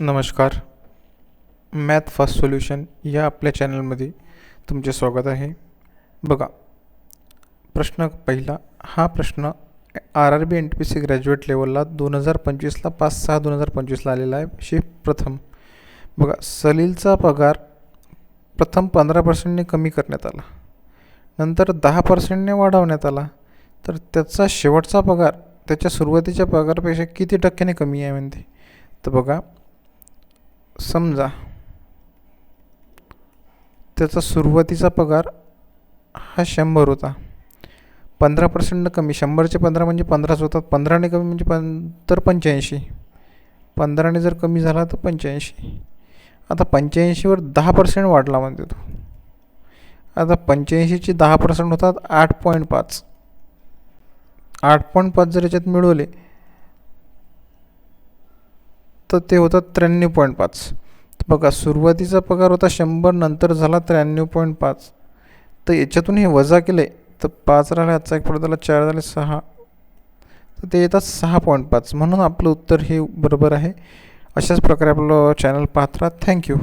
नमस्कार. Math fast solution या आपल्या चॅनलमध्ये तुमचे स्वागत आहे. बघा प्रश्न पहिला हा प्रश्न R R B N T P C graduate लेवलला दोन हजार पंचवीसला पाच सहा दोन हजार पंचवीसला आलेला आहे. शिफ्ट प्रथम. बघा सलीलचा पगार प्रथम पंधरा पर्सेंटने कमी करण्यात आला. नंतर दहा पर्सेंटने वाढवण्यात आला. तर त्याचा शेवटचा पगार त्याच्या सुरुवातीच्या पगारापेक्षा किती टक्क्याने कमी आहे म्हणते? तर बघा समजा त्याचा सुरुवातीचा पगार हा शंभर होता. पंधरा पर्सेंटनं कमी शंभरचे पंधरा म्हणजे पंधराच होतात. पंधराने कमी म्हणजे पं तर पंच्याऐंशी. पंधराने जर कमी झाला तर पंच्याऐंशी. आता पंच्याऐंशीवर दहा पर्सेंट वाढला म्हणते तो. आता पंच्याऐंशीचे दहा पर्सेंट होतात आठ पॉईंट पाच. आठ पॉईंट पाच जर याच्यात मिळवले तर ते होतं त्र्याण्णव पॉईंट पाच. बघा सुरुवातीचा पगार होता शंभर नंतर झाला त्र्याण्णव पॉईंट पाच. तर याच्यातून हे वजा केले तर पाच राहिले आजचा एक पडताला चार झाले सहा. तर ते येतात सहा पॉईंट पाच. म्हणून आपलं उत्तर हे बरोबर आहे. अशाच प्रकारे आपलं चॅनल पाहत राहा. थँक्यू.